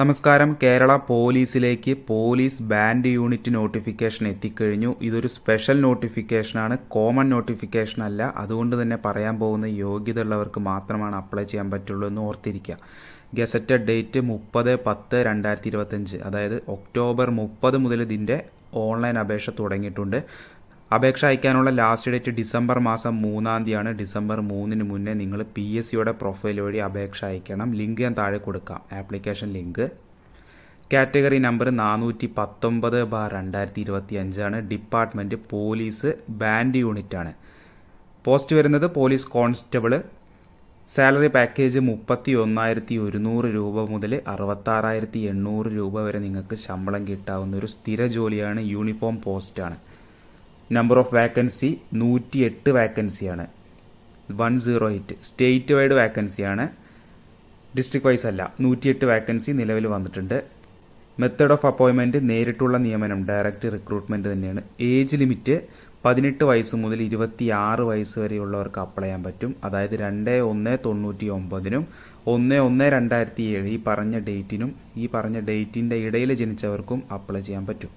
നമസ്കാരം. കേരള പോലീസിലേക്ക് police band unit notification എത്തിക്കഴിഞ്ഞു. ഇതൊരു സ്പെഷ്യൽ നോട്ടിഫിക്കേഷനാണ്. കോമൺ നോട്ടിഫിക്കേഷൻ അല്ല അതുകൊണ്ട് തന്നെ പറയാൻ പോകുന്ന യോഗ്യത ഉള്ളവർക്ക് മാത്രമാണ് അപ്ലൈ ചെയ്യാൻ പറ്റുള്ളൂ എന്ന് ഓർത്തിരിക്കുക. ഗസറ്റഡ് ഡേറ്റ് മുപ്പത് പത്ത് രണ്ടായിരത്തി ഇരുപത്തഞ്ച് അതായത് ഒക്ടോബർ മുപ്പത് മുതൽ ഇതിന്റെ ഓൺലൈൻ അപേക്ഷ തുടങ്ങിയിട്ടുണ്ട്. അപേക്ഷ അയക്കാനുള്ള ലാസ്റ്റ് ഡേറ്റ് ഡിസംബർ മാസം മൂന്നാം തീയതിയാണ്. ഡിസംബർ മൂന്നിന് മുന്നേ നിങ്ങൾ പി എസ് സിയുടെ പ്രൊഫൈൽ വഴി അപേക്ഷ അയക്കണം. ലിങ്ക് ഞാൻ താഴെ കൊടുക്കാം. ആപ്ലിക്കേഷൻ ലിങ്ക് കാറ്റഗറി നമ്പർ നാനൂറ്റി പത്തൊമ്പത് ബാർ രണ്ടായിരത്തി ഇരുപത്തി അഞ്ചാണ് ഡിപ്പാർട്ട്മെന്റ് പോലീസ് ബാൻഡ് യൂണിറ്റ് ആണ്. പോസ്റ്റ് വരുന്നത് പോലീസ് കോൺസ്റ്റബിൾ സാലറി പാക്കേജ് മുപ്പത്തി ഒന്നായിരത്തി ഒരുന്നൂറ് രൂപ മുതൽ അറുപത്താറായിരത്തി എണ്ണൂറ് രൂപ വരെ നിങ്ങൾക്ക് ശമ്പളം കിട്ടാവുന്ന ഒരു സ്ഥിര ജോലിയാണ് യൂണിഫോം പോസ്റ്റാണ് നമ്പർ ഓഫ് വാക്കൻസി നൂറ്റി എട്ട് വാക്കൻസിയാണ് one zero eight state wide വാക്കൻസിയാണ് district wise അല്ല നൂറ്റിയെട്ട് വാക്കൻസി നിലവിൽ വന്നിട്ടുണ്ട്. മെത്തേഡ് ഓഫ് അപ്പോയിൻമെന്റ് നേരിട്ടുള്ള നിയമനം ഡയറക്റ്റ് റിക്രൂട്ട്മെന്റ് തന്നെയാണ്. ഏജ് ലിമിറ്റ് പതിനെട്ട് വയസ്സ് മുതൽ ഇരുപത്തി ആറ് വയസ്സ് വരെയുള്ളവർക്ക് അപ്ലൈ ചെയ്യാൻ പറ്റും. അതായത് രണ്ട് ഒന്ന് തൊണ്ണൂറ്റി ഒമ്പതിനും ഒന്ന് ഒന്ന് രണ്ടായിരത്തി ഏഴ് ഈ പറഞ്ഞ ഡേറ്റിനും ഈ പറഞ്ഞ ഡേറ്റിന്റെ ഇടയിൽ ജനിച്ചവർക്കും അപ്ലൈ ചെയ്യാൻ പറ്റും.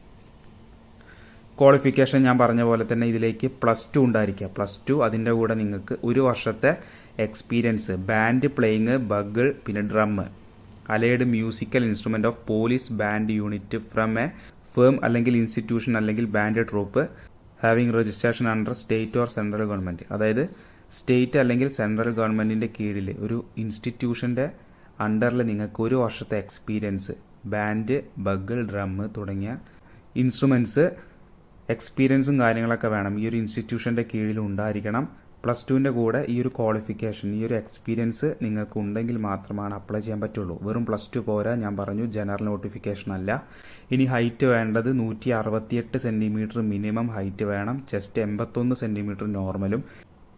ക്വാളിഫിക്കേഷൻ ഞാൻ പറഞ്ഞ പോലെ തന്നെ ഇതിലേക്ക് പ്ലസ് ടു ഉണ്ടായിരിക്കുക പ്ലസ് ടു അതിന്റെ കൂടെ നിങ്ങൾക്ക് ഒരു വർഷത്തെ എക്സ്പീരിയൻസ് ബാൻഡ് പ്ലേയിങ് ബഗിൾ പിന്നെ drum allied musical instrument of police band unit from a firm അല്ലെങ്കിൽ ഇൻസ്റ്റിറ്റ്യൂഷൻ അല്ലെങ്കിൽ band troupe having registration under state or central government അതായത് സ്റ്റേറ്റ് അല്ലെങ്കിൽ സെൻട്രൽ ഗവൺമെന്റിന്റെ കീഴിൽ ഒരു ഇൻസ്റ്റിറ്റ്യൂഷന്റെ അണ്ടറിൽ നിങ്ങൾക്ക് ഒരു വർഷത്തെ എക്സ്പീരിയൻസ് ബാൻഡ് ബഗിൾ ഡ്രം തുടങ്ങിയ ഇൻസ്ട്രുമെന്റ്സ് എക്സ്പീരിയൻസും കാര്യങ്ങളൊക്കെ വേണം. ഈ ഒരു ഇൻസ്റ്റിറ്റ്യൂഷന്റെ കീഴിൽ ഉണ്ടായിരിക്കണം. പ്ലസ് ടുവിന്റെ കൂടെ ഈ ഒരു ക്വാളിഫിക്കേഷൻ ഈ ഒരു എക്സ്പീരിയൻസ് നിങ്ങൾക്ക് ഉണ്ടെങ്കിൽ മാത്രമാണ് അപ്ലൈ ചെയ്യാൻ പറ്റുള്ളൂ. വെറും പ്ലസ് ടു പോരാ. ഞാൻ പറഞ്ഞു ജനറൽ നോട്ടിഫിക്കേഷൻ അല്ല. ഇനി ഹൈറ്റ് വേണ്ടത് നൂറ്റി അറുപത്തിയെട്ട് സെന്റിമീറ്റർ മിനിമം ഹൈറ്റ് വേണം. ചെസ്റ്റ് എൺപത്തൊന്ന് സെന്റിമീറ്റർ നോർമലും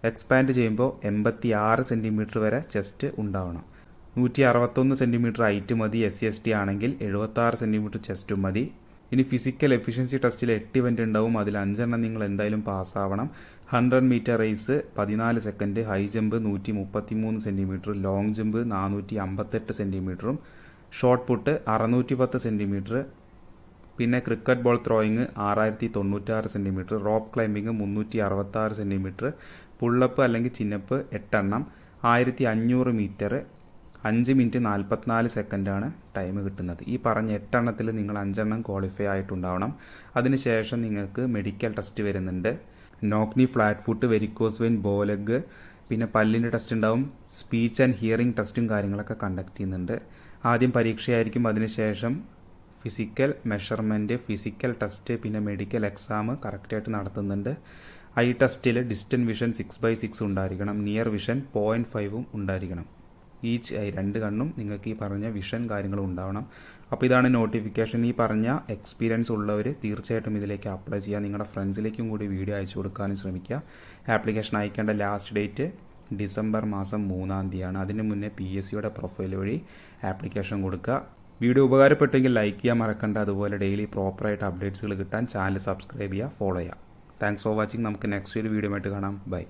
എക്സ്പാൻഡ് ചെയ്യുമ്പോൾ എൺപത്തി ആറ് സെന്റിമീറ്റർ വരെ ചെസ്റ്റ് ഉണ്ടാവണം. നൂറ്റി അറുപത്തൊന്ന് സെന്റിമീറ്റർ ഹൈറ്റ് മതി. എസ് സി എസ് ടി ആണെങ്കിൽ എഴുപത്തി ആറ് സെന്റിമീറ്റർ ചെസ്റ്റും മതി. ഇനി ഫിസിക്കൽ എഫിഷ്യൻസി ടെസ്റ്റിൽ എട്ട് ഇവന്റ് ഉണ്ടാവും. അതിൽ അഞ്ചെണ്ണം നിങ്ങൾ എന്തായാലും പാസ്സാവണം ഹൺഡ്രഡ് മീറ്റർ റേസ് പതിനാല് സെക്കൻഡ് ഹൈ ജമ്പ് നൂറ്റി മുപ്പത്തി മൂന്ന് സെന്റിമീറ്റർ ലോങ് ജമ്പ് നാനൂറ്റി അമ്പത്തെട്ട് സെന്റിമീറ്ററും ഷോർട്ട് പുട്ട് അറുന്നൂറ്റി പത്ത് സെന്റിമീറ്റർ പിന്നെ ക്രിക്കറ്റ് ബോൾ ത്രോയിങ് ആറായിരത്തി തൊണ്ണൂറ്റാറ് സെന്റിമീറ്റർ റോപ്പ് ക്ലൈമ്പിങ് മുന്നൂറ്റി അറുപത്താറ് സെന്റിമീറ്റർ പുള്ളപ്പ് അല്ലെങ്കിൽ ചിന്നപ്പ് എട്ടെണ്ണം ആയിരത്തി അഞ്ഞൂറ് മീറ്റർ അഞ്ച് മിനിറ്റ് നാൽപ്പത്തിനാല് സെക്കൻഡാണ് ടൈം കിട്ടുന്നത്. ഈ പറഞ്ഞ എട്ടെണ്ണത്തിൽ നിങ്ങൾ അഞ്ചെണ്ണം ക്വാളിഫൈ ആയിട്ടുണ്ടാവണം. അതിനുശേഷം നിങ്ങൾക്ക് മെഡിക്കൽ ടെസ്റ്റ് വരുന്നുണ്ട്. Knock knee flat foot varicose vein bow leg പിന്നെ പല്ലിന്റെ ടെസ്റ്റ് ഉണ്ടാവും. സ്പീച്ച് ആൻഡ് ഹിയറിംഗ് ടെസ്റ്റും കാര്യങ്ങളൊക്കെ കണ്ടക്ട് ചെയ്യുന്നുണ്ട്. ആദ്യം പരീക്ഷയായിരിക്കും. അതിനുശേഷം ഫിസിക്കൽ മെഷർമെന്റ് ഫിസിക്കൽ ടെസ്റ്റ് പിന്നെ മെഡിക്കൽ എക്സാം കറക്റ്റായിട്ട് നടത്തുന്നുണ്ട്. ഐ ടെസ്റ്റിൽ distant vision six by six ഉണ്ടായിരിക്കണം. നിയർ വിഷൻ പോയിന്റ് ഫൈവും ഉണ്ടായിരിക്കണം. ഈച്ച് ഐ രണ്ട് കണ്ണും നിങ്ങൾക്ക് ഈ പറഞ്ഞ വിഷൻ കാര്യങ്ങളും ഉണ്ടാവണം. അപ്പോൾ ഇതാണ് നോട്ടിഫിക്കേഷൻ ഈ പറഞ്ഞ എക്സ്പീരിയൻസ് ഉള്ളവർ തീർച്ചയായിട്ടും ഇതിലേക്ക് അപ്ലൈ ചെയ്യുക. നിങ്ങളുടെ ഫ്രണ്ട്സിലേക്കും കൂടി വീഡിയോ അയച്ചു കൊടുക്കാനും ശ്രമിക്കുക. ആപ്ലിക്കേഷൻ അയക്കേണ്ട ലാസ്റ്റ് ഡേറ്റ് ഡിസംബർ മാസം മൂന്നാം തീയതിയാണ്. അതിന് മുന്നേ പി എസ് സിയുടെ പ്രൊഫൈൽ വഴി ആപ്ലിക്കേഷൻ കൊടുക്കുക. വീഡിയോ ഉപകാരപ്പെട്ടെങ്കിൽ ലൈക്ക് ചെയ്യാൻ മറക്കണ്ട. അതുപോലെ ഡെയിലി പ്രോപ്പറായിട്ട് അപ്ഡേറ്റ്സുകൾ കിട്ടാൻ ചാനൽ സബ്സ്ക്രൈബ് ചെയ്യുക ഫോളോ ചെയ്യുക. താങ്ക്സ് ഫോർ വാച്ചിങ് നമുക്ക് നെക്സ്റ്റ് ഒരു വീഡിയോ ആയിട്ട് കാണാം. ബൈ